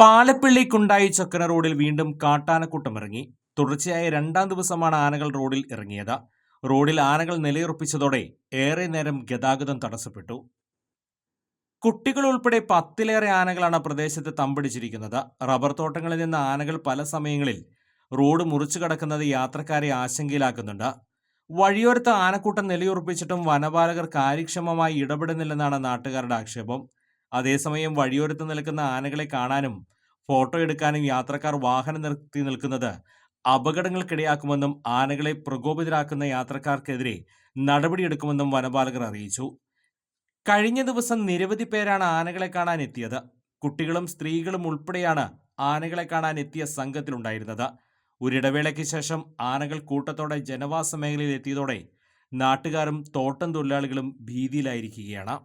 പാലപ്പിള്ളി കുണ്ടായി ചക്കര റോഡിൽ വീണ്ടും കാട്ടാനക്കൂട്ടം ഇറങ്ങി തുടർച്ചയായ രണ്ടാം ദിവസമാണ് ആനകൾ റോഡിൽ ഇറങ്ങിയത്. റോഡിൽ ആനകൾ നിലയുറപ്പിച്ചതോടെ ഏറെ നേരം ഗതാഗതം തടസ്സപ്പെട്ടു. കുട്ടികൾ ഉൾപ്പെടെ പത്തിലേറെ ആനകളാണ് പ്രദേശത്ത് തമ്പടിച്ചിരിക്കുന്നത്. റബ്ബർ തോട്ടങ്ങളിൽ നിന്ന് ആനകൾ പല സമയങ്ങളിൽ റോഡ് മുറിച്ചു കടക്കുന്നത് യാത്രക്കാരെ ആശങ്കയിലാക്കുന്നുണ്ട്. വഴിയോരത്ത് ആനക്കൂട്ടം നിലയുറപ്പിച്ചിട്ടും വനപാലകർ കാര്യക്ഷമമായി ഇടപെടുന്നില്ലെന്നാണ് നാട്ടുകാരുടെ ആക്ഷേപം. അതേസമയം വഴിയോരത്ത് നിൽക്കുന്ന ആനകളെ കാണാനും ഫോട്ടോ എടുക്കാനും യാത്രക്കാർ വാഹനം നിർത്തി നിൽക്കുന്നത് അപകടങ്ങൾക്കിടയാക്കുമെന്നും ആനകളെ പ്രകോപിതരാക്കുന്ന യാത്രക്കാർക്കെതിരെ നടപടിയെടുക്കുമെന്നും വനപാലകർ അറിയിച്ചു. കഴിഞ്ഞ ദിവസം നിരവധി പേരാണ് ആനകളെ കാണാൻ എത്തിയത് കുട്ടികളും സ്ത്രീകളും ഉൾപ്പെടെയാണ് ആനകളെ കാണാൻ എത്തിയ സംഘത്തിലുണ്ടായിരുന്നത്. ഒരിടവേളയ്ക്ക് ശേഷം ആനകൾ കൂട്ടത്തോടെ ജനവാസ മേഖലയിൽ എത്തിയതോടെ നാട്ടുകാരും തോട്ടം തൊഴിലാളികളും ഭീതിയിലായിരിക്കുകയാണ്.